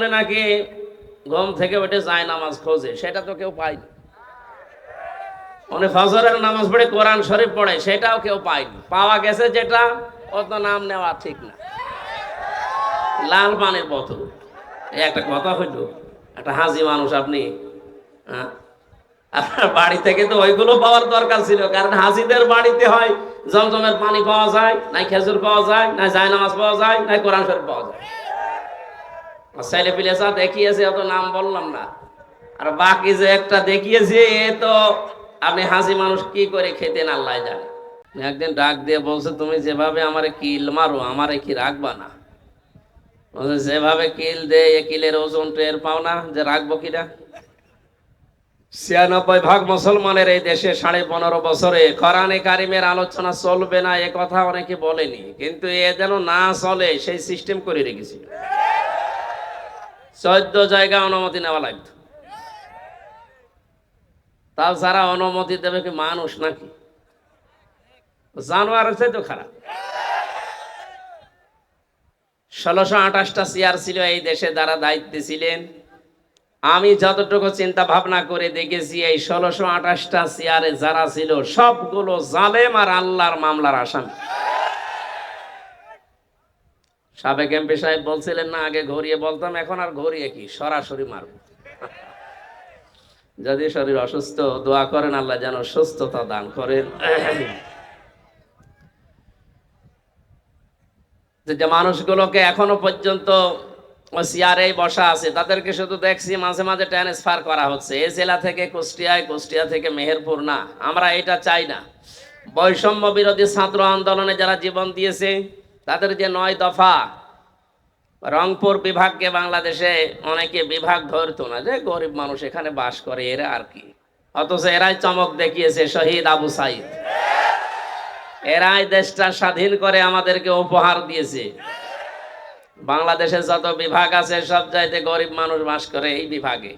উনি নাকি ঘুম থেকে উঠে যায় নামাজ খোঁজে? সেটা তো কেউ পায়নি। উনি ফজরের নামাজ পড়ে কোরআন শরীফ পড়ে, সেটাও কেউ পায়নি। পাওয়া গেছে যেটা, অত নাম নেওয়া ঠিক না। লাল পানির বোতল। একটা কথা হইল, একটা হাজি মানুষ আপনি হ্যাঁ? আপনার বাড়ি থেকে তো ওইগুলো পাওয়ার দরকার ছিল, কারণ হাজিদের বাড়িতে হয়, জমজমের পানি পাওয়া যায় নাই খেজুর পাওয়া যায় নাই জায়নামাজ পাওয়া যায় নাই কোরআন শরীফ পাওয়া যায়। ছেলে পিলে দেখিয়েছে অত নাম বললাম না। আর বাকি যে একটা দেখিয়েছে এ তো আপনি হাসি মানুষ কি করে খেতেন আল্লাহ জানে। একদিন ডাক দিয়ে বলছে তুমি যেভাবে আমারে কিল মারো আমারে কি রাখবা না? বলছে, যেভাবে কিল দে এ কিলের ওজন টের পাও না যে রাখব কিনা? ছিয়ানব্বই ভাগ মুসলমানের এই দেশে সাড়ে পনেরো বছরে কোরআনে কারিমের আলোচনা চলবে না এ কথা অনেকে বলেনি। কিন্তু এ যেন না চলে সেই সিস্টেম করে রেখেছি চোদ্দ জায়গা অনুমতি নেওয়া লাগতো তাও যারা অনুমতি দেবে কি মানুষ নাকি? জানোয়ার হচ্ছে তো খারাপ। ষোলোশো আঠাশটা চেয়ার ছিল, এই দেশে যারা দায়িত্বে ছিলেন, আমি যতটুকু চিন্তা ভাবনা করে দেখেছি, এই ষোলোশো আঠাশটা চেয়ারে যারা ছিল, সবগুলো জালেম আর আল্লাহর মামলার আসামি। সাবেক এমপি সাহেব বলছিলেন, না, আগে ঘুরিয়ে বলতাম, এখন আর ঘুরিয়ে কি? সরাসরি মারব। যদি শরীর অসুস্থ, দোয়া করেন, আল্লাহ যেন সুস্থতা দান করেন। যে মানুষগুলোকে এখনও পর্যন্ত সিয়ারেই বসা আছে, তাদেরকে শুধু দেখছি মাঝে মাঝে ট্রান্সফার করা হচ্ছে। এই জেলা থেকে কুষ্টিয়ায়, কুষ্টিয়া থেকে মেহেরপুর না, আমরা এটা চাই না। বৈষম্য বিরোধী ছাত্র আন্দোলনে যারা জীবন দিয়েছে তাদের যে নয় দফা, রংপুর বিভাগকে বাংলাদেশে অনেকে বিভাগ ধরতো না, যে গরিব মানুষ এখানে বাস করে, এরা আর কি। অথচ এরাই চমক দেখিয়েছে শহীদ আবু সাইদ। এরাই দেশটা স্বাধীন করে আমাদেরকে উপহার দিয়েছে। বাংলাদেশে যত বিভাগ আছে, সব চাইতে গরিব মানুষ বাস করে এই বিভাগে।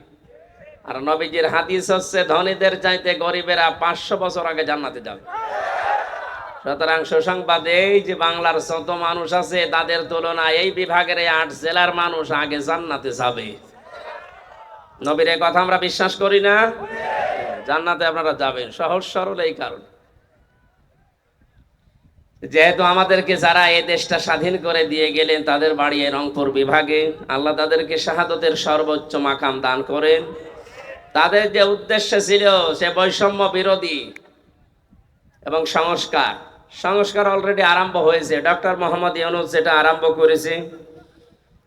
আর নবীজির হাদিস হচ্ছে, ধনীদের চাইতে গরিবেরা পাঁচশো বছর আগে জান্নাতে যাবে। সুতরাং সুসংবাদ এই যে বাংলার যত মানুষ আছে, তাদের তুলনায় এই বিভাগের এই আট জেলার মানুষ আগে জান্নাতে যাবে। নবীর কথা আমরা বিশ্বাস করি না? জান্নাতে আপনারা যাবেন, সহজ সরল এই কারণ। যেহেতু আমাদেরকে যারা এই দেশটা স্বাধীন করে দিয়ে গেলেন, তাদের বাড়ি রংপুর বিভাগে, আল্লাহ তাদেরকে শাহাদতের সর্বোচ্চ মাকাম দান করেন। তাদের যে উদ্দেশ্য ছিল, সে বৈষম্য বিরোধী এবং সংস্কার। সংস্কার অলরেডি আরম্ভ হয়েছে। ডক্টর মোহাম্মদ ইউনুস যেটা আরম্ভ করেছে,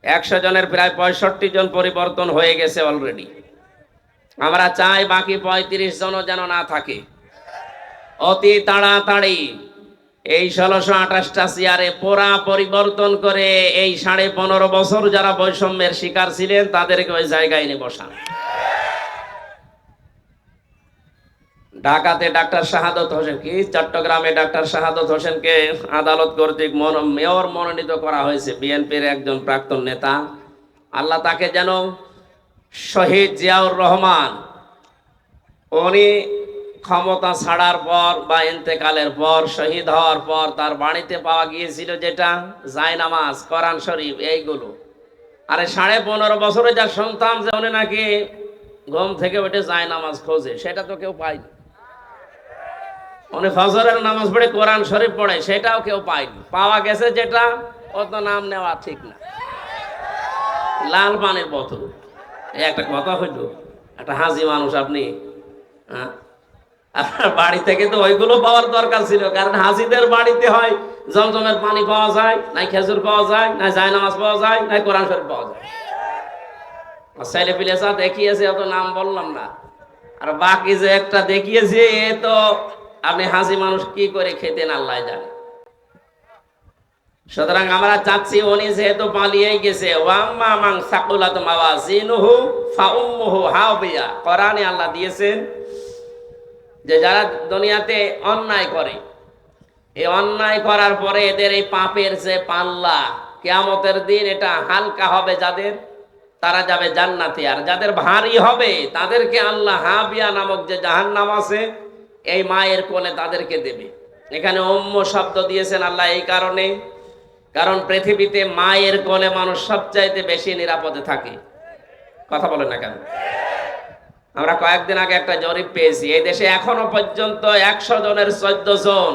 একশো জনের প্রায় পঁয়ষট্টি জন পরিবর্তন হয়ে গেছে অলরেডি আমরা চাই বাকি পঁয়ত্রিশ জনও যেন না থাকে। অতি তাড়াতাড়ি এই ষোলোশো আঠাশটা চেয়ারে পোড়া পরিবর্তন করে এই সাড়ে পনেরো বছর যারা বৈষম্যের শিকার ছিলেন, তাদেরকে ওই জায়গায় নিয়ে বসান। ঢাকাতে ডাক্তার শাহাদত হোসেন কি? চট্টগ্রামে ডাক্তার শাহাদত হোসেনকে আদালত কর্তৃক মেয়র মনোনীত করা হয়েছে বিএনপির একজন প্রাক্তন নেতা। আল্লাহ তাকে যেন শহীদ জিয়াউর রহমান, উনি ক্ষমতা ছাড়ার পর বা ইন্তেকালের পর, শহীদ হওয়ার পর তার বাড়িতে পাওয়া গিয়েছিল যেটা, জায়নামাজ, কোরআন শরীফ, এইগুলো। আরে সাড়ে পনেরো বছরে যা শুনতাম যে উনি নাকি ঘুম থেকে উঠে জায়নামাজ খোঁজে, সেটা তো কেউ পায়নি। উনি ফজরের নামাজ পড়ে কোরআন শরীফ পড়ে, সেটাও কেউ পায়নি। পাওয়া গেছে যেটা, অত নাম নেওয়া ঠিক না। লাল পানির বোতল। এই একটা কথা হইল, একটা হাজি মানুষ আপনি হ্যাঁ? আপনার বাড়ি থেকে তো ওইগুলো পাওয়ার দরকার ছিল, কারণ হাজিদের বাড়িতে হয়, জমজমের পানি পাওয়া যায় নাই খেজুর পাওয়া যায় নাই জায়নামাজ পাওয়া যায় নাই কোরআন শরীফ পাওয়া যায়। ছেলে পিলে দেখিয়েছে, অত নাম বললাম না। আর বাকি যে একটা দেখিয়েছে, এ তো আপনি হাসি মানুষ কি করে খেতেন, আল্লাহ জানে। সুতরাং আমরা চাচ্ছি উনি যেহেতু পালিয়েই গেছে, ওয়াম্মা মাং সাকুলাত মাওয়াজিনুহু ফাউম্মুহু কোরআনে আল্লাহ দিয়েছেন যে যারা দুনিয়াতে অন্যায় করে, এই অন্যায় করার পরে এদের এই পাপের যে পাল্লা, কেয়ামতের দিন এটা হালকা হবে যাদের, তারা যাবে জান্নাতে। আর যাদের ভারী হবে, তাদেরকে আল্লাহ হাবিয়া নামক যে জাহান্নাম আছে এই মায়ের কোলে তাদেরকে দেবে। এখানে অম্য শব্দ দিয়েছেন আল্লাহ এই কারণে। কারণ পৃথিবীতে মায়ের কোলে মানুষ সবচাইতে বেশি নিরাপদে থাকে। কথা বলেন না কেন? আমরা কয়েকদিন আগে একটা জরিপ পেয়েছি। এই দেশে এখনও পর্যন্ত একশো জনের চোদ্দ জন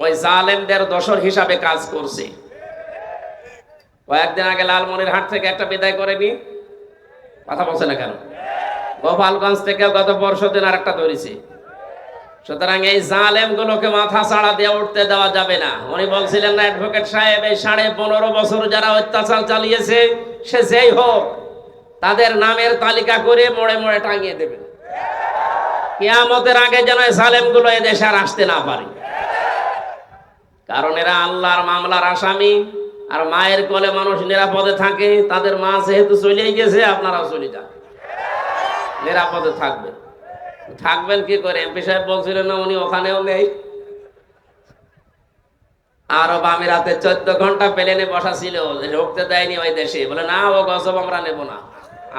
ওই জালেমদের দোসর হিসাবে কাজ করছে। কয়েকদিন আগে লালমনির হাট থেকে একটা বিদায় করেনি কথা বলছে না কেন? গোপালগঞ্জ থেকে গত পরশু দিন আর একটা ধরেছি। সুতরাং এই জালেম গুলোকে মাথা ছাড়া দিয়ে উঠতে দেওয়া যাবে না। উনি বলছিলেন না অ্যাডভোকেট সাহেব, এই সাড়ে পনেরো বছর যারা অত্যাচার চালিয়েছে, সে যেই হোক, তাদের নামের তালিকা করে মোড়ে মোড়ে টাঙিয়ে দেবেন। কিয়ামতের আগে যেন এই জালেমগুলো এদেশে আর আসতে না পারে। কারণ এরা আল্লাহর মামলার আসামি, আর মায়ের কোলে মানুষ নিরাপদে থাকে, তাদের মা যেহেতু চলেই গেছে, আপনারাও চলে যান। নিরাপদে থাকবেন। থাকবেন কি করে? এমপি সাহেব বলছিলেন, না, উনি ওখানেও নেই। আরব আমিরাতে চোদ্দ ঘণ্টা প্লেনে বসা ছিল, ঢুকতে দেয়নি ওই দেশে। বলে, না, ও গজব আমরা নেব না।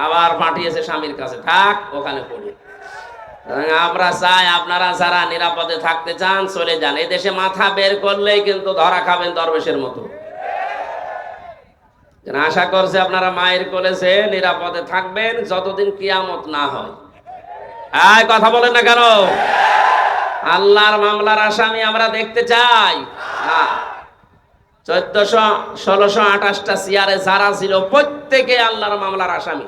আবার পাঠিয়েছে স্বামীর কাছে, থাক, ওখানে পড়ি। আমরা চাই আপনারা যারা নিরাপদে থাকতে চান, চলে যান। এই দেশে মাথা বের করলেই কিন্তু ধরা খাবেন দরবেশের মতো। আশা করছে আপনারা মায়ের কোলেছে নিরাপদে থাকবেন, যতদিন কিয়ামত না হয়। আয় কথা বলেন না কেন? আল্লাহর মামলার আসামি আমরা দেখতে চাই। না চোদ্দশো, ষোলোশো, আঠাশটা সিয়ারে যারা ছিল, প্রত্যেকে আল্লাহর মামলার আসামি।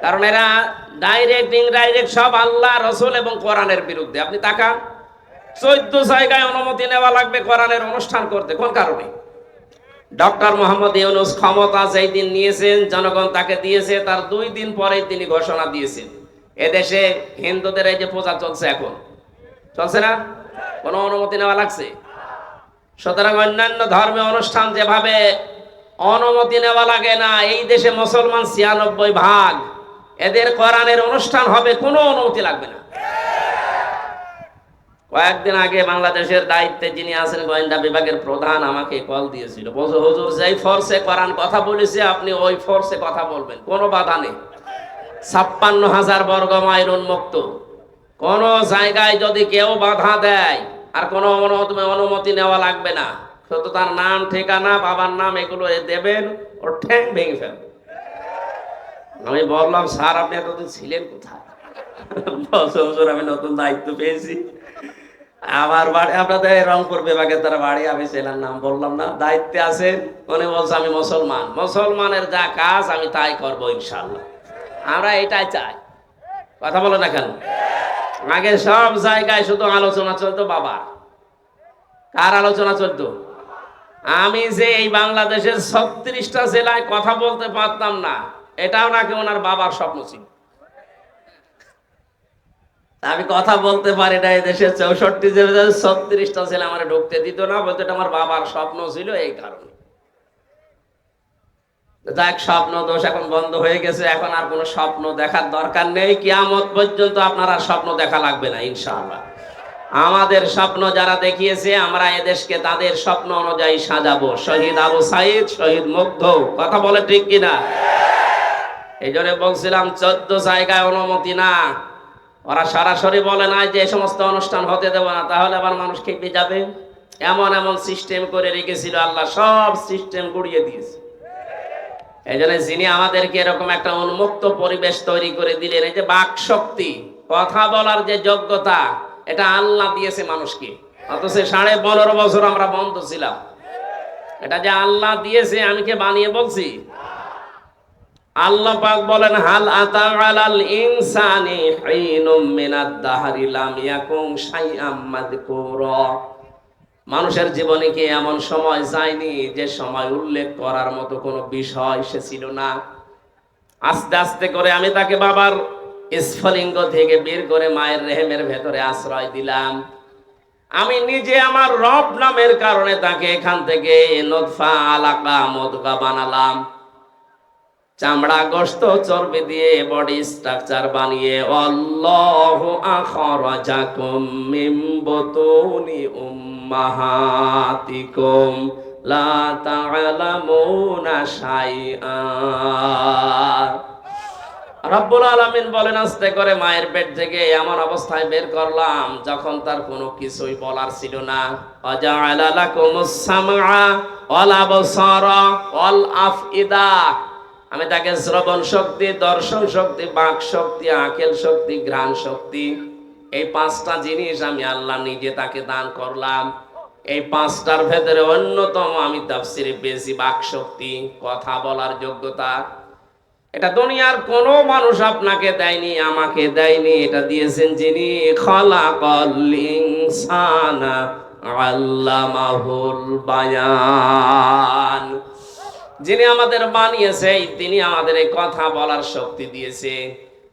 কারণ এরা ডাইরেক্ট ইনডাইরেক্ট সব আল্লাহ, রসুল এবং কোরআনের বিরুদ্ধে। আপনি তাকান। চোদ্দ জায়গায় অনুমতি নেওয়া লাগবে কোরআনের অনুষ্ঠান করতে। কোন কারণে? ডক্টর মোহাম্মদ ইউনুস ক্ষমতা যেই দিন নিয়েছেন, জনগণ তাকে দিয়েছে, তার দুই দিন পরেই তিনি ঘোষণা দিয়েছেন। এদেশে হিন্দুদের এই যে প্রচার চলছে এখন, চলছে না? কোনো অনুমতি নেওয়া লাগছে? সুতরাং অন্যান্য ধর্মে অনুষ্ঠান যেভাবে অনুমতি নেওয়া লাগে না, এই দেশে মুসলমান ছিয়ানব্বই ভাগ, এদের কোরআনের অনুষ্ঠান হবে, কোনো অনুমতি লাগবে না। কয়েকদিন আগে বাংলাদেশের দায়িত্বে যিনি আছেন গোয়েন্দা বিভাগের প্রধান, আমাকে কল দিয়েছিল। বলছে, হুজুর, যেই ফোর্সে কোরআন কথা বলেছে, আপনি ওই ফোর্সে কথা বলবেন, কোনো বাধা নেই। ছাপ্পান্ন হাজার বর্গ মাইল উন্মুক্ত। কোন জায়গায় যদি কেউ বাধা দেয়, আর কোনো অনুমতি নেওয়া লাগবে না। শুধু তার নাম, ঠিকানা, বাবার নাম এগুলো দেবেন ওর ঠ্যাং ভেঙে ফেলবে আমি বললাম, স্যার, আপনি এতদিন ছিলেন কোথায়? আমি নতুন দায়িত্ব পেয়েছি। আমার বাড়ি আপনাদের রংপুর বিভাগের তারা বাড়ি, আমি ছিলাম নাম বললাম না। দায়িত্বে আছেন? উনি বলছে, আমি মুসলমান। মুসলমানের যা কাজ, আমি তাই করব ইনশাল্লাহ আমরা এটাই চাই। কথা বলো না কেন? আগে সব জায়গায় শুধু আলোচনা চলতো বাবা। কার আলোচনা চলতো? আমি যে এই বাংলাদেশের ছত্রিশটা জেলায় কথা বলতে পারতাম না, এটাও নাকি ওনার বাবার স্বপ্ন ছিল। আমি কথা বলতে পারি না, এই দেশের চৌষট্টি জেলা ছত্রিশটা জেলা আমার ঢুকতে দিত না, বলতে এটা আমার বাবার স্বপ্ন ছিল এই কারণে। যাক, স্বপ্ন, দোষ এখন বন্ধ হয়ে গেছে। এখন আর কোনো স্বপ্ন দেখার দরকার নেই। কিয়ামত পর্যন্ত আপনার আর স্বপ্ন দেখা লাগবে না, ইনশাআল্লাহ। আমাদের স্বপ্ন যারা দেখিয়েছে, আমরা এদেশকে তাদের স্বপ্ন অনুযায়ী সাজাবো। শহীদ আবু সাইদ, শহীদ মুগ্ধ। কথা বলে ঠিক কিনা? এই জন্য বলছিলাম, চোদ্দ জায়গায় অনুমতি না। ওরা সরাসরি বলে না যে এই সমস্ত অনুষ্ঠান হতে দেব না। তাহলে আবার মানুষ খেপে যাবে? এমন এমন সিস্টেম করে রেখেছিল আল্লাহ, সব সিস্টেম গুড়িয়ে দিয়েছে। এই জন্য যিনি আমাদেরকে এরকম একটা উন্মুক্ত পরিবেশ তৈরি করে দিলেন, এই যে বাক শক্তি, কথা বলার যে যোগ্যতা, এটা আল্লাহ দিয়েছে মানুষকে। অথচ সাড়ে পনেরো বছর আমরা বন্ধ ছিলাম। এটা যে আল্লাহ দিয়েছে, আমি কে বানিয়ে বলছি? আল্লাহ পাক বলেন, হাল আতাআলাল ইনসানি হিনুম মিনাদ দাহরি লাম ইয়াকুম শাইআম মাযকুরা। মানুষের জীবনে কি এমন সময় যায়নি যে সময় উল্লেখ করার মতো কোনো বিষয় সে ছিল না? আস্তে আস্তে করে আমি তাকে বাবার স্ফলিঙ্গ থেকে বের করে মায়ের রেহেমের ভেতরে আশ্রয় দিলাম। আমি নিজে আমার রব নামের কারণে তাকে এখান থেকে নদফা, আলাকা, মদকা বানালাম। চামড়া গোস্ত চর্বি দিয়ে বডি স্ট্রাকচার বানিয়ে অল্লাহ আখরাজাকুম মিন বুতুনি উম্মাহাতিকুম লা তা'লামুনা শাইআ। রব্বুল আলামিন বলেন, আস্তে করে মায়ের পেট থেকে এমন অবস্থায় বের করলাম যখন তার কোনো কিছুই বলার ছিল না। অজাআলা লাকুমুস সামআ ওয়াল আবসারা ওয়াল আফইদা। আমি তাকে শ্রবণ শক্তি, দর্শন শক্তি, বাক শক্তি, আকেল শক্তি, ঘ্রাণ শক্তি এই পাঁচটা জিনিস আমি আল্লাহ নিজে তাকে দান করলাম। এই পাঁচটার ভেতরে অন্যতম আমি তাফসিরে পেয়েছি বাক শক্তি কথা বলার যোগ্যতা। এটা দুনিয়ার কোনো মানুষ আপনাকে দেয়নি, আমাকে দেয়নি। এটা দিয়েছেন যিনি বায়ান। যিনি আমাদের বানিয়েছে, তিনি আমাদের এই কথা বলার শক্তি দিয়েছে।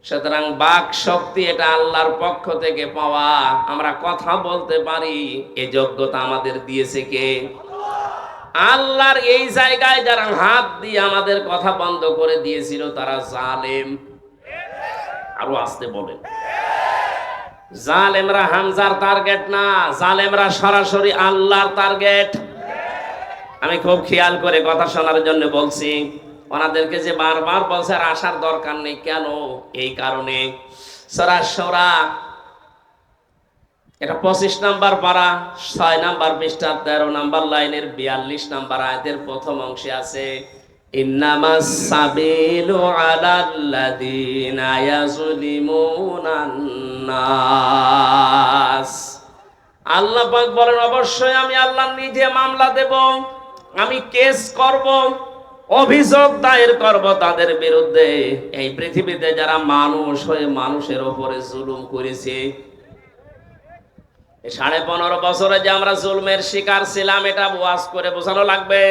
সুতরাং বাক শক্তি এটা আল্লাহর পক্ষ থেকে পাওয়া। আমরা কথা বলতে পারি, এ যোগ্যতা আমাদের দিয়েছে কে? আল্লাহর এই জায়গায় যারা হাত দিয়ে আমাদের কথা বন্ধ করে দিয়েছিল, তারা জালেম। আরও আসতে বলেন। জালেমরা হামজার টার্গেট না, জালেমরা সরাসরি আল্লাহর টার্গেট আমি খুব খেয়াল করে কথা শোনার জন্য বলছি ওনাদেরকে যে বারবার বলছে, আর আসার দরকার নেই, কেন? এই কারণে সরাসরা এটা পঁচিশ নাম্বার পারা, ছয় নাম্বার পৃষ্ঠা তেরো নাম্বার লাইনের বিয়াল্লিশ নাম্বার আয়াতের প্রথম অংশে আছে আল্লাহ বলেন, অবশ্যই আমি আল্লাহ নিজে মামলা দেব, আমি কেস করব। অভিযোগ দায়ের করব তাদের বিরুদ্ধে। এই পৃথিবীতে যারা মানুষ হয়ে মানুষের ওপরে জুলুম করেছে সাড়ে পনেরো বছরে যে আমরা জুলমের শিকার ছিলাম, এটা ওয়াজ করে বোঝানো লাগবে।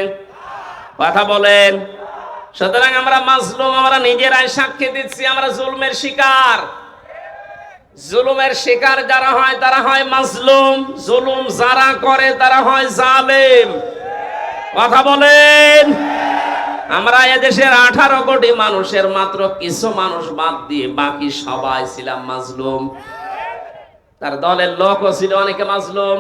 কথা বলেন। সুতরাং আমরা মাজলুম, আমরা নিজেরাই সাক্ষী দিচ্ছি, আমরা জুলমের শিকার। জুলুমের শিকার যারা হয়, তারা হয় মাজলুম। জুলুম যারা করে, তারা হয় জালেম। কথা বলেন। আমরা এদেশের আঠারো কোটি মানুষের মাত্র কিছু মানুষ বাদ দিয়ে বাকি সবাই ছিলাম মাজলুম। তার দলের লোকও ছিল অনেকে মাজলুম।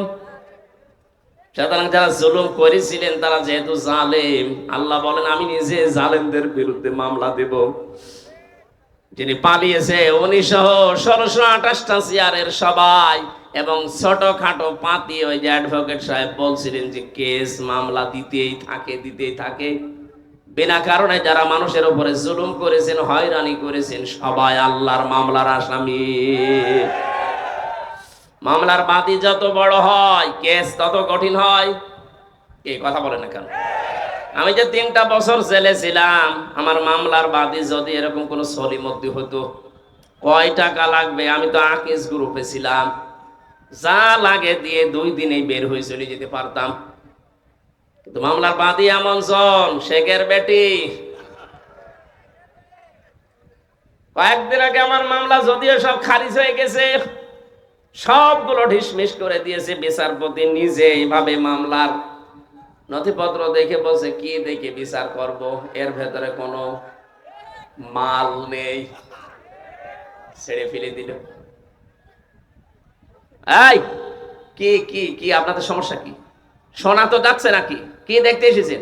সুতরাং যারা জুলুম করেছিলেন, তারা যেহেতু জালেম, আল্লাহ বলেন, আমি নিজে জালেমদের বিরুদ্ধে মামলা দেব। যিনি পালিয়েছে, উনি সহ ষোলোশো আঠাশটা চেয়ারের সবাই এবং ছোটখাটো পাতি ওই যে অ্যাডভোকেট সাহেব বলছিলেন যে, কেস মামলা দিতেই থাকে দিতেই থাকে। বিনা কারণে যারা মানুষের উপরে জুলুম করেছেন, হয়রানি করেছেন, সবাই আল্লাহর মামলার আসামি। মামলার বাদী যত বড় হয়, কেস তত কঠিন হয়। কে কথা বলে না কেন? আমি যে তিনটা বছর জেলে ছিলাম, আমার মামলার বাদী যদি এরকম কোনো সলিমদ্দি হতো, কয় টাকা লাগবে? আমি তো আকিস গ্রুপে ছিলাম। যা লাগে দিয়ে দুই দিনেই বের হয়ে চলে যেতে পারতাম। কিন্তু মামলার বাদী এমন জন, শেখের বেটি। কয়েকদিন আগে আমার মামলা যদিও সব খারিজ হয়ে গেছে, সবগুলো ঢিসমিস করে দিয়েছে বিচারপতি নিজে এইভাবে মামলার নথিপত্র দেখে বলছে, কি দেখে বিচার করব? এর ভেতরে কোনো মাল নেই। ছেড়ে ফেলে দিল। এই, কি কি কি, আপনাদের সমস্যা কি? সোনা তো যাচ্ছে নাকি? কি দেখতে এসেছেন?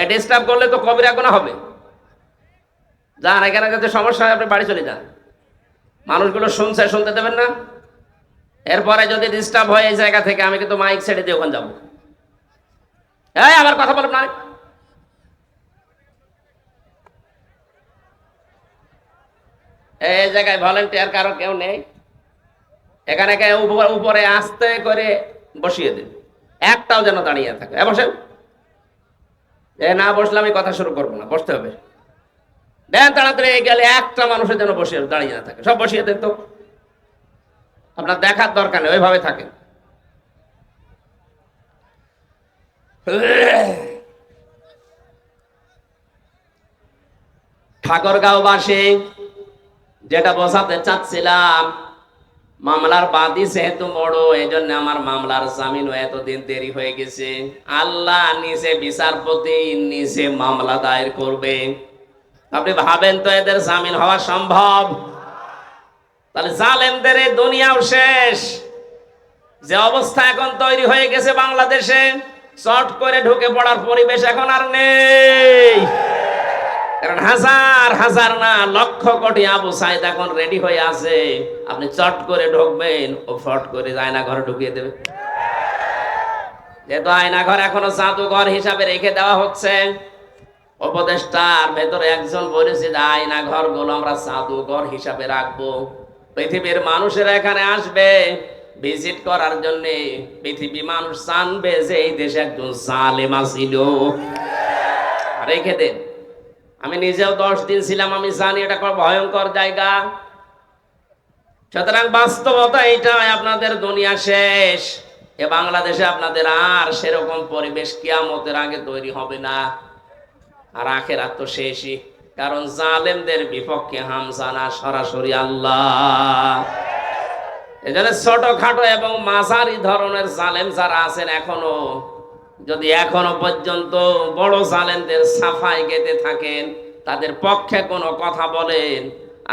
এ ডিস্টার্ব করলে তো কবিরা গোনা হবে। যান, এখানে যাতে সমস্যা হয়, আপনি বাড়ি চলে যান। মানুষগুলো শুনছে, শুনতে দেবেন না। এরপরে যদি ডিস্টার্ব হয় এই জায়গা থেকে, আমি কিন্তু মাইক ছেড়ে দিয়ে ওখানে যাব। এই, আবার কথা বলব না। এই জায়গায় ভলেন্টিয়ার কারও কেউ নেই। এখানে উপর- আস্তে করে বসিয়ে দিন। একটাও যেন দাঁড়িয়ে থাকে। এ, বসেন। এ, না বসলে আমি কথা শুরু করব না, বসতে হবে। দেন তাড়াতাড়ি গেলে একটা মানুষের যেন বসে দাঁড়িয়ে না থাকে। সব বসিয়ে দেন তো। আপনার দেখার দরকার নেই, ওইভাবে থাকেন। ঠাকুরগাঁওবাসী যেটা বোঝাতে চাচ্ছিলাম মামলার বাদী যেহেতু বড় এই জন্য আমার মামলার জামিনও এতদিন দেরি হয়ে গেছে। আল্লাহ নিজে বিচারপতি, নিজে মামলা দায়ের করবে। আপনি ভাবেন তো এদের জামিন হওয়া সম্ভব? তাহলে জালেমদের এই দুনিয়াও শেষ। যে অবস্থা এখন তৈরি হয়ে গেছে বাংলাদেশে, চট করে ঢুকে পড়ার পরিবেশ এখন আর নেই। কারণ হাজার হাজার না, লক্ষ কোটি আবু সাইদ এখন রেডি হয়ে আছে। আপনি চট করে ঢুকবেন, ও ফট করে আয়না ঘরে ঢুকিয়ে দেবে। যেহেতু আয়না ঘর এখনও জাদুঘর হিসাবে রেখে দেওয়া হচ্ছে, উপদেষ্টার ভেতরে একজন বলেছে যে আয়না ঘরগুলো আমরা জাদুঘর হিসাবে রাখব। পৃথিবীর মানুষেরা এখানে আসবে ভিজিট করার জন্য পৃথিবী মানুষ জানবে যে, এই দেশে একজন জালেমা ছিল রেখে দেন। আমি নিজেও দশ দিন ছিলাম, আমি জানি এটা ভয়ঙ্কর জায়গা। সুতরাং বাস্তবতা এইটাই, আপনাদের দুনিয়া শেষ। এ বাংলাদেশে আপনাদের আর সেরকম পরিবেশ কিয়ামতের আগে তৈরি হবে না। আর আখেরাত তো শেষই, কারণ জালেমদের বিপক্ষে হামসানা সরাসরি আল্লাহ। এজন্য ছোটখাটো এবং মাঝারি ধরনের জালেম যারা আছেন এখনও যদি এখনও পর্যন্ত বড় জালেমদের সাফাই গেতে থাকেন, তাদের পক্ষে কোনো কথা বলেন,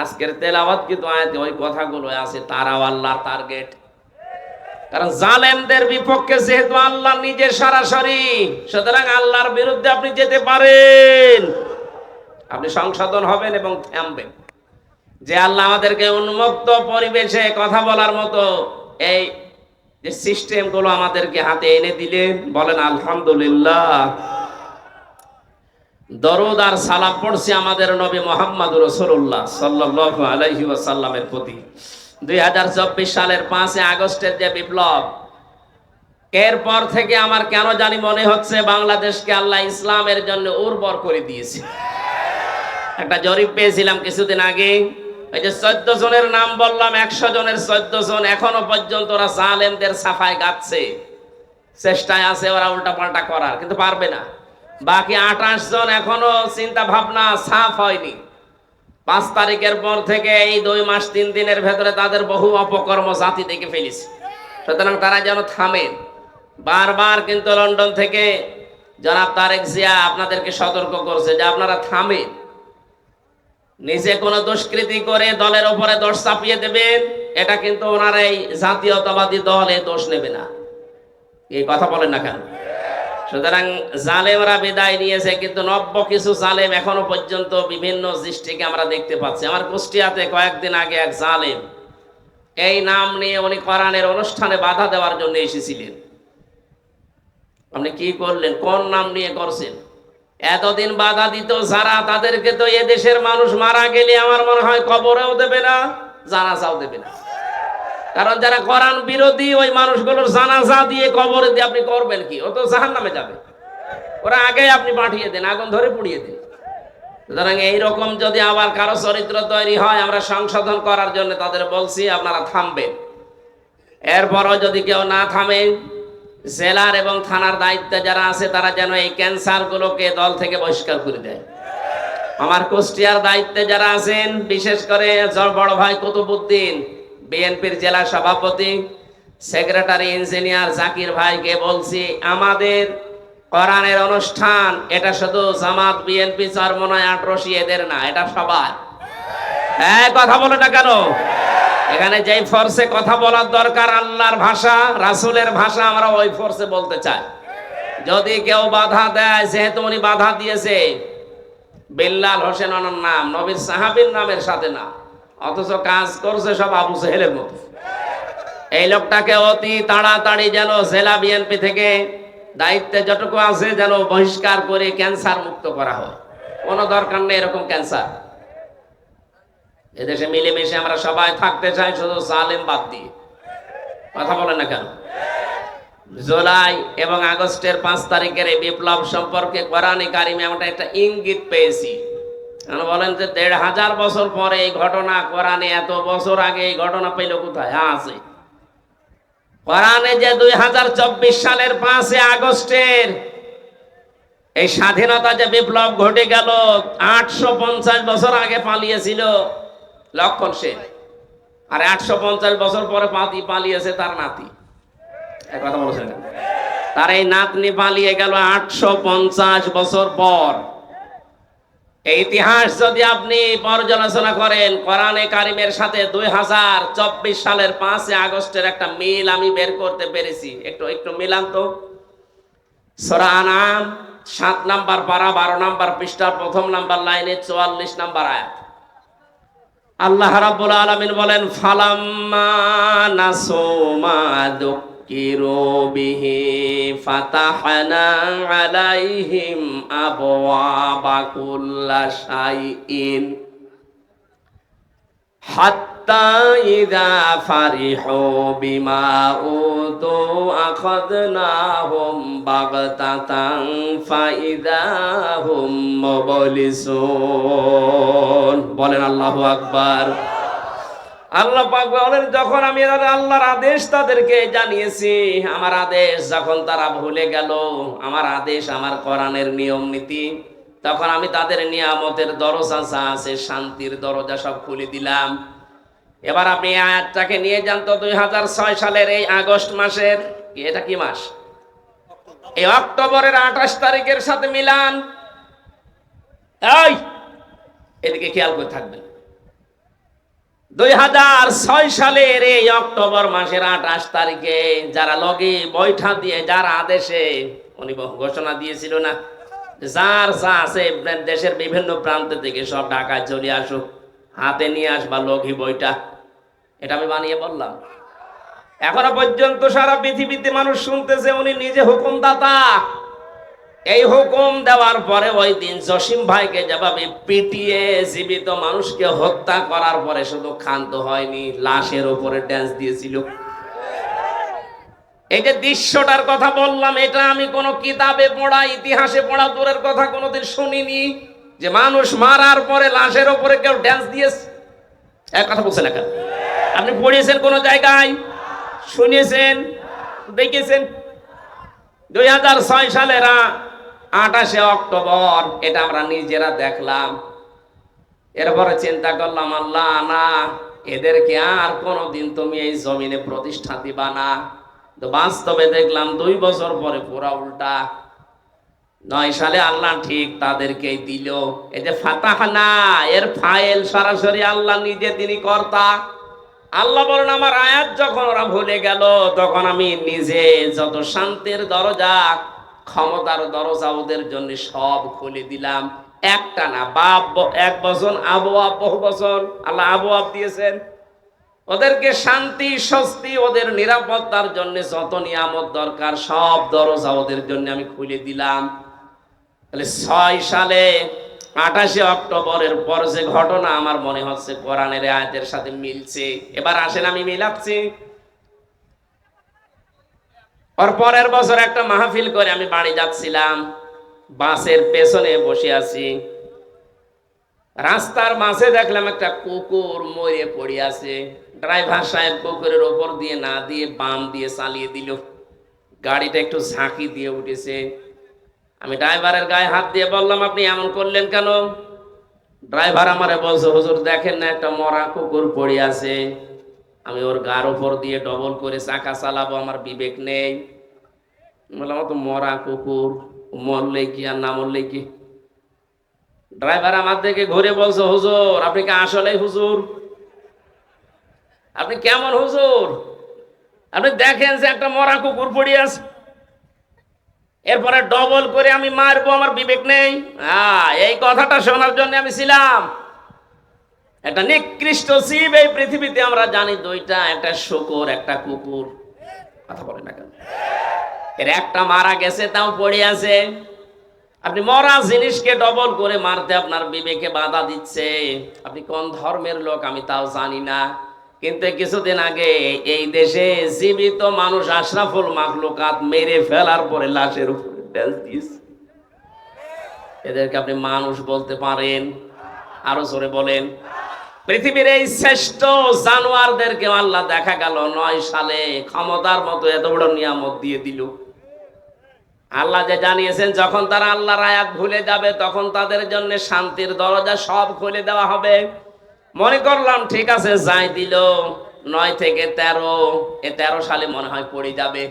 আজকের তেলাওয়াত কিন্তু আয়াতে ওই কথাগুলো আছে, তারাও আল্লাহর টার্গেট কারণ জালেমদের বিপক্ষে যেহেতু আল্লাহ নিজে সরাসরি, সুতরাং আল্লাহর বিরুদ্ধে আপনি যেতে পারেন। আপনি সংশোধন হবেন এবং থামবেন। যে আল্লাহ আমাদেরকে উন্মুক্ত পরিবেশে কথা বলার মতো এই যে সিস্টেমগুলো আমাদেরকে হাতে এনে দিলেন বলেন, আলহামদুলিল্লাহ। দরুদ আর সালাম পড়ছি আমাদের নবী মোহাম্মদ রসুল্লাহ সাল্লাহ আলাইহি ওয়াসাল্লামের প্রতি। দুই হাজার চব্বিশ সালের পাঁচই আগস্টের যে বিপ্লব, এরপর থেকে আমার কেন জানি মনে হচ্ছে বাংলাদেশকে আল্লাহ ইসলামের জন্য উর্বর করে দিয়েছে। একটা জরিপ পেয়েছিলাম কিছুদিন আগে। ওই যে চোদ্দ জনের নাম বললাম, একশো জনের চোদ্দ জন এখনও পর্যন্ত ওরা জালেমদের সাফাই গাচ্ছে চেষ্টায় আছে ওরা উল্টা পাল্টা করার, কিন্তু পারবে না। বাকি আঠাশ জন এখনও চিন্তা ভাবনা সাফ হয়নি। পাঁচ তারিখের পর থেকে এই দুই মাস, তিন দিনের ভেতরে তাদের বহু অপকর্ম জাতি দেখে ফেলেছে। সুতরাং তারা যেন থামেন বারবার কিন্তু লন্ডন থেকে জনাব তারেক জিয়া আপনাদেরকে সতর্ক করছে যে আপনারা থামেন নিজে কোনো দুষ্কৃতি করে দলের উপরে দোষ চাপিয়ে দেবেন, এটা কিন্তু ওনার এই জাতীয়তাবাদী দল দোষ নেবে না। এই কথা বলেন না কেন? সুতরাং জালেমরা বিদায় নিয়েছে, কিন্তু নব্য কিছু জালেম এখনও পর্যন্ত বিভিন্ন দৃষ্টিকে আমরা দেখতে পাচ্ছি। আমার কুষ্টিয়াতে কয়েকদিন আগে এক জালেম এই নাম নিয়ে উনি কোরআনের অনুষ্ঠানে বাধা দেওয়ার জন্য এসেছিলেন। আপনি কি করলেন? কোন নাম নিয়ে করছেন? এতদিন বাধা দিত যারা, তাদেরকে তো এদেশের মানুষ মারা গেলে আমার মনে হয় কবরেও দেবে না, জানাজাও দেবে না। কারণ যারা কোরআন বিরোধী, ওই মানুষগুলোর জানাজা দিয়ে কবরে দিয়ে আপনি করবেন কি? ও তো জাহান নামে যাবে। ওরা আগে আপনি পাঠিয়ে দেন, আগুন ধরে পুড়িয়ে দেন। সুতরাং এইরকম যদি আবার কারও চরিত্র তৈরি হয়, আমরা সংশোধন করার জন্য তাদের বলছি, আপনারা থামবেন। এরপরও যদি কেউ না থামে জেলার এবং থানার দায়িত্বে যারা আছে, তারা যেন এই ক্যান্সারগুলোকে দল থেকে বহিষ্কার করে দেয়। আমার কুষ্টিয়ার দায়িত্বে যারা আছেন, বিশেষ করে বড় ভাই কুতুবুদ্দিন বিএনপির জেলা সভাপতি, সেক্রেটারি ইঞ্জিনিয়ার জাকির ভাইকে বলছি, আমাদের কোরআনের অনুষ্ঠান, এটা শুধু জামাত, বিএনপি, চরমনায় আটরসি এদের না, এটা সবার। হ্যাঁ কথা বলে না কেন? এখানে যেই ফোর্সে কথা বলার দরকার, আল্লাহর ভাষা, রাসূলের ভাষা আমরা ওই ফোর্সে বলতে চাই। যদি কেউ বাধা দেয়, যেহেতু উনি বাধা দিয়েছে, বিল্লাল হোসেন ওনার নাম, নবীর সাহাবীর নামের সাথে না। অথচ কাজ করছে সব আবু সেহেলের মতো। এই লোকটাকে অতি তাড়াতাড়ি যেন জেলা বিএনপি থেকে দায়িত্বে যতটুকু আছে যেন বহিষ্কার করে ক্যান্সার মুক্ত করা হয়। কোনো দরকার নেই এরকম ক্যান্সার। এদেশে মিলেমিশে আমরা সবাই থাকতে চাই, শুধু জালেম বাদ দিয়ে। কথা বলেন না কেন? জুলাই এবং আগস্টের পাঁচ তারিখের এই বিপ্লব সম্পর্কে কোরআনে কারিমে আমরা একটা ইঙ্গিত পেয়েছি। বলেন যে দেড় হাজার বছর পরে এই ঘটনা, কোরআনে এত বছর আগে এই ঘটনা পেল কোথায়? হ্যাঁ আছে। কোরআনে যে দুই হাজার চব্বিশ সালের পাঁচে আগস্টের এই স্বাধীনতা যে বিপ্লব ঘটে গেল, আটশো পঞ্চাশ বছর আগে পালিয়েছিল লক্ষণ সেন আর একশো পঞ্চাশ বছর পরে পাতি পালিয়েছে তার নাতি। কথা বলেছেন তার এই নাতনি পালিয়ে গেল আটশো পঞ্চাশ বছর পর। ইতিহাস যদি আপনি পর্যালোচনা করেন, কোরআনে কারিমের সাথে দুই হাজার চব্বিশ সালের পাঁচই আগস্টের একটা মিল আমি বের করতে পেরেছি। একটু একটু মিলান তো সরা আনাম সাত নাম্বার পারা, বারো নাম্বার পৃষ্ঠা প্রথম নাম্বার লাইনে চুয়াল্লিশ নাম্বার আয়াত। আল্লাহ রাব্বুল আলামিন বলেন ফালাম্মা নাসুমা দুক্কিরু বিহি ফাতাহনা আলাইহিম আবওয়াবা কুল্লা শাইইন হাত্তা ইযা ফারিহু বিমা উতু বাগতাতান ফাইদা হুম মুবলিসুন বলেন আল্লাহু আকবার। আল্লাহ পাক বলেন, যখন আমি আল্লাহর আদেশ তাদেরকে জানিয়েছি, আমার আদেশ যখন তারা ভুলে গেল, আমার আদেশ আমার কোরআনের নিয়ম নীতি, তখন আমি তাদের নিয়ামতের দরজা আছে, শান্তির দরজা সব খুলে দিলাম। এবার আপনি আয়াতটাকে নিয়ে যান তো দুই হাজার ছয় সালের এই আগস্ট মাসের এটা কি মাস? এই অক্টোবরের আঠাশ তারিখের সাথে মিলান। এদিকে খেয়াল করে থাকবেন। দুই হাজার ছয় সালের এই অক্টোবর মাসের আঠাশ তারিখে যারা লগে বৈঠা দিয়ে, যার আদেশে, উনি ঘোষণা দিয়েছিল না, যার যা আছে দেশের বিভিন্ন প্রান্ত থেকে সব ঢাকায় চলে আসুক। হাতে নিয়ে আসবা লঘি বইটা। এটা আমি বানিয়ে বললাম। এখনও পর্যন্ত সারা পৃথিবীতে মানুষ শুনতেছে, উনি নিজে হুকুমদাতা। এই হুকুম দেওয়ার পরে ওই দিন জসিম ভাইকে যেভাবে পিটিয়ে জীবিত মানুষকে হত্যা করার পরে শুধু ক্ষান্ত হয়নি, লাশের উপরে ড্যান্স দিয়েছিল। এই যে দৃশ্যটার কথা বললাম, এটা আমি কোনো কিতাবে পড়া, ইতিহাসে পড়া দূরের কথা কোনোদিন শুনিনি। যে মানুষ মারার পরে লাশের উপরে কেউ ড্যান্স দিয়েছে? এক কথা বলছেন এখন আপনি পড়িয়েছেন কোনো জায়গায়? শুনিয়েছেন? দেখেছেন? দুই হাজার ছয় সালের আঠাশে অক্টোবর, এটা আমরা নিজেরা দেখলাম। এরপরে চিন্তা করলাম, আল্লাহ না, এদেরকে আর কোনোদিন তুমি এই জমিনে প্রতিষ্ঠা দিবা না। তো বাস্তবে দেখলাম দুই বছর পরে পুরা উল্টা। নয় সালে আল্লাহ ঠিক তাদেরকে দিল। এই যে ফাতাহানা এর ফাইল সরাসরি আল্লাহ নিজে তিনি কর্তা। আল্লাহ বলেন, আমার আয়াত যখন ওরা ভুলে গেল, তখন আমি নিজে যত শান্তির দরজা, ক্ষমতার দরজা ওদের জন্য সব খুলে দিলাম। একটা না, বাপ এক বছর, আবু আব বহু বছর আল্লাহ আবু আব দিয়েছেন। ওদেরকে শান্তি, স্বস্তি, ওদের নিরাপত্তার জন্য যত নিয়ামত দরকার, সব দরজা ওদের জন্য আমি খুলে দিলাম। তাহলে ছয় সালে আঠাশে অক্টোবরের পর যে ঘটনা আমার মনে হচ্ছে কোরআনের আয়াতের সাথে মিলছে। এবার আসেন আমি মিলাচ্ছি। ওর পরের বছর একটা মাহফিল করে আমি বাড়ি যাচ্ছিলাম। বাসের পেছনে বসে আছি। রাস্তার মাঝে দেখলাম একটা কুকুর মরে পড়ে আছে। ড্রাইভার সাহেব কুকুরের ওপর দিয়ে না দিয়ে বাম দিয়ে চালিয়ে দিল। গাড়িটা একটু ঝাঁকি দিয়ে উঠেছে। আমি ড্রাইভারের গায়ে হাত দিয়ে বললাম, আপনি এমন করলেন কেন? ড্রাইভার আমারে বলছে, হুজুর, দেখেন না একটা মরা কুকুর পড়ে আছে। আমি ওর গার ওপর দিয়ে ডবল করে চাকা চালাবো, আমার বিবেক নেই। বললাম তো মরা কুকুর মরলে কি আর না মরলে কি? ড্রাইভার আমার দিকে ঘুরে বলছে, হুজুর, আপনি কি আসলে হুজুর? আপনি কেমন হুজুর? আপনি দেখেন যে একটা মরা কুকুর পড়ে আছে। এরপরে ডবল করে আমি মারবো, আমার বিবেক নেই। এই কথাটা শোনার জন্য আমি ছিলাম। একটা নিকৃষ্ট জীব এই পৃথিবীতে, আমরা জানি দুইটা, একটা শুকুর, একটা কুকুর। কথা বলে না কেন? এর একটা মারা গেছে, তাও পড়ে আছে। আপনি মরা জিনিসকে ডবল করে মারতে আপনার বিবেকে বাধা দিচ্ছে। আপনি কোন ধর্মের লোক, আমি তাও জানি না। কিন্তু কিছুদিন আগে এই দেশে জীবিত মানুষ আশরাফুল মাখলুকাত মেরে ফেলার পরে লাশের উপরে ড্যান্স দিয়েছে। এদেরকে আপনি মানুষ বলতে পারেন, আরও জোরে বলেন। পৃথিবীর এই শ্রেষ্ঠ জানোয়ারদেরকে আল্লাহ দেখা গেল নয় সালে ক্ষমতার মতো এত বড় নিয়ামত দিয়ে দিল। আল্লাহ যে জানিয়েছেন, যখন তারা আল্লাহর আয়াত ভুলে যাবে, তখন তাদের জন্য শান্তির দরজা সব খুলে দেওয়া হবে। মনে করলাম, ঠিক আছে, যাই দিল। নয় থেকে তেরো। এ তেরো সালে মনে হয় পড়ে যাবে।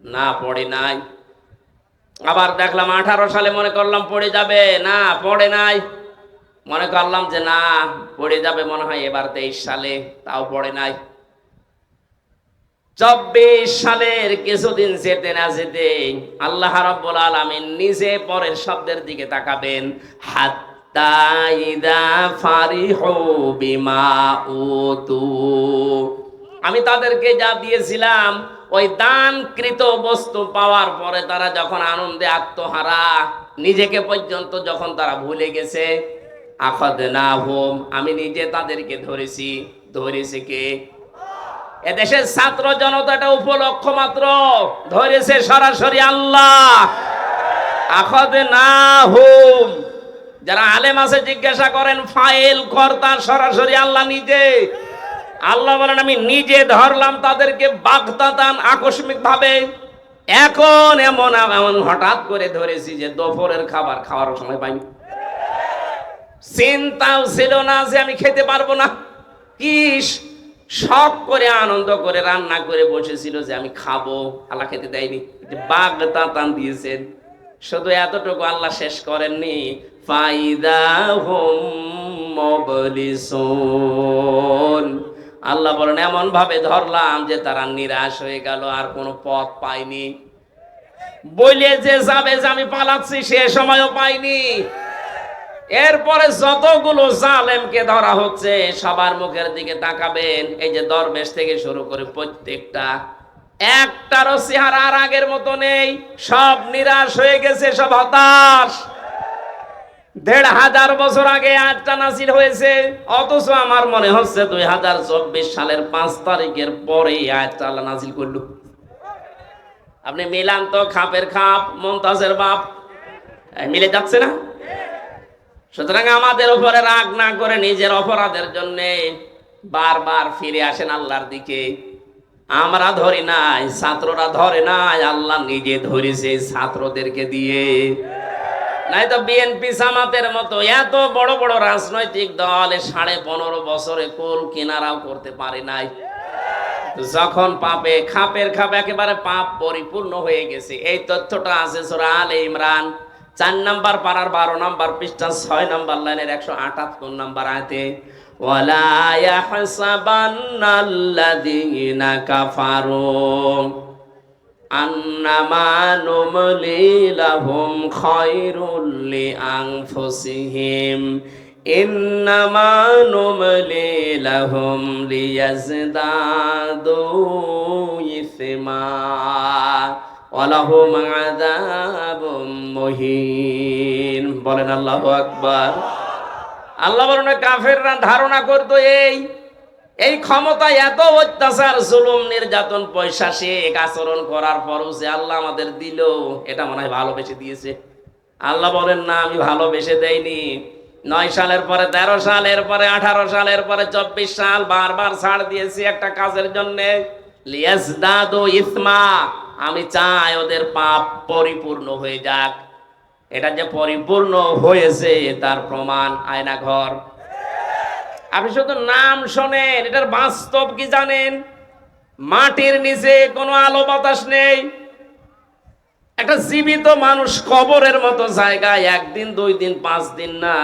না, পড়ে নাই। আবার দেখলাম, আঠারো সালে মনে করলাম পড়ে যাবে। না, পড়ে নাই। মনে করলাম যে, না, পড়ে যাবে। মনে হয় এবার তেইশ সালে, তাও পড়ে নাই। চব্বিশ সালের কিছুদিন যেতে না যেতে আল্লাহ রাব্বুল আলামিন নিজে পরের শব্দের দিকে তাকাবেন। হাত্তা আমি তাদেরকে যা দিয়েছিলাম, ওই দানকৃত বস্তু পাওয়ার পরে তারা যখন আনন্দে আত্মহারা, নিজেকে পর্যন্ত যখন তারা ভুলে গেছে আখাদ না হোম আমি নিজে তাদেরকে ধরেছি। ধরেছি কে? এদেশের ছাত্র জনতাটা উপলক্ষ মাত্র। ধরেছে সরাসরি আল্লাহ। আখদ না হুম যারা আলেম আছে, জিজ্ঞাসা করেন, ফাইল কর্তা সরাসরি আল্লাহ নিজে? আল্লাহ বলেন, আমি নিজে ধরলাম তাদেরকে বাগদাতান আকস্মিক ভাবে এখন এমন এমন হঠাৎ করে ধরেছি যে দুপুরের খাবার খাওয়ার সময় পাইনি। চিন্তাও ছিল না যে আমি খেতে পারব না। কি শখ করে, আনন্দ করে, রান্না করে বসেছিল যে আমি খাব। আল্লাহ খেতে দেয়নি। বাঘ তাতান দিয়েছেন। শুধু এতটুকু আল্লাহ শেষ করেননি। ফাইদা হোম আল্লাহ বলেন এমন ভাবে ধরলাম যে তারা নিরাশ হয়ে গেল, আর কোনো পথ পায়নি। বলে যে যাবে যে আমি পালাচ্ছি, সে সময়ও পাইনি। এরপরে যতগুলো জালেমকে ধরা হচ্ছে, সবার মুখের দিকে তাকাবেন। এই যে দরবেশ থেকে শুরু করে প্রত্যেকটা, একটারও চেহারা আর আগের মতো নেই। সব নিরাশ হয়ে গেছে, সব হতাশ। দেড় হাজার বছর আগে আটটা নাসির হয়েছে, অথচ আমার মনে হচ্ছে দুই হাজার চব্বিশ সালের পাঁচ তারিখের পরে আয়াতটা আল্লাহ নাজিল করল। আপনি মিলান তো খাপের খাপ, মমতাজের বাপ। মিলে যাচ্ছে না? সুতরাং আমাদের উপরে রাগ না করে নিজের অপরাধের জন্য বারবার ফিরে আসেন আল্লাহর দিকে। আমরা ধরি নাই, ছাত্ররা ধরে নাই, আল্লাহ নিজে ধরেছে ছাত্রদেরকে দিয়ে। নাই তো বিএনপি জামাতের মতো এত বড় বড় রাজনৈতিক দল সাড়ে পনেরো বছরে কোল কিনারাও করতে পারে নাই। যখন পাপে খাপের খাপ একেবারে পাপ পরিপূর্ণ হয়ে গেছে। এই তথ্যটা আছে সোরা আলে ইমরান, চার নাম্বার পাড়ার বারো নাম্বার পৃষ্ঠা ছয় নাম্বার লাইনের একশো আটাত্তর নাম্বার আয়তে, ওয়ালা ইয়াহসাবান্নাল্লাযীনা কাফারু। আন্নামা নুমলি লাহুম খায়রুল লিআনফুসিহিম ইন্নামা নুমলি লাহুম লিয়াজদাদু ইসমা। ওয়ালাহুম আযাবুম মুহিন। বলেন আল্লাহু আকবার। আল্লাহ বলেন কাফেররা ধারণা করতো এই এই ক্ষমতা এত অত্যাচার, জুলুম, নির্যাতন পয়সা শেখ আচরণ করার পরও যে আল্লাহ আমাদের দিল, এটা মনে হয় ভালোবেসে দিয়েছে। আল্লাহ বলেন, না, আমি ভালোবেসে দেয়নি নয় সালের পরে, তেরো সাল এরপরে আঠারো সালের পরে, চব্বিশ সাল বারবার ছাড় দিয়েছি একটা কাজের জন্য। ইসমা, আমি চাই ওদের পাপ পরিপূর্ণ হয়ে যাক। এটা যে পরিপূর্ণ হয়েছে, তার প্রমাণ আয়না ঘর আপনি শুধু নাম শোনেন, এটার বাস্তব কি জানেন? মাটির নিচে কোনো আলো বাতাস নেই। একটা জীবিত মানুষ কবরের মতো জায়গায় একদিন, দুই দিন, পাঁচ দিন না।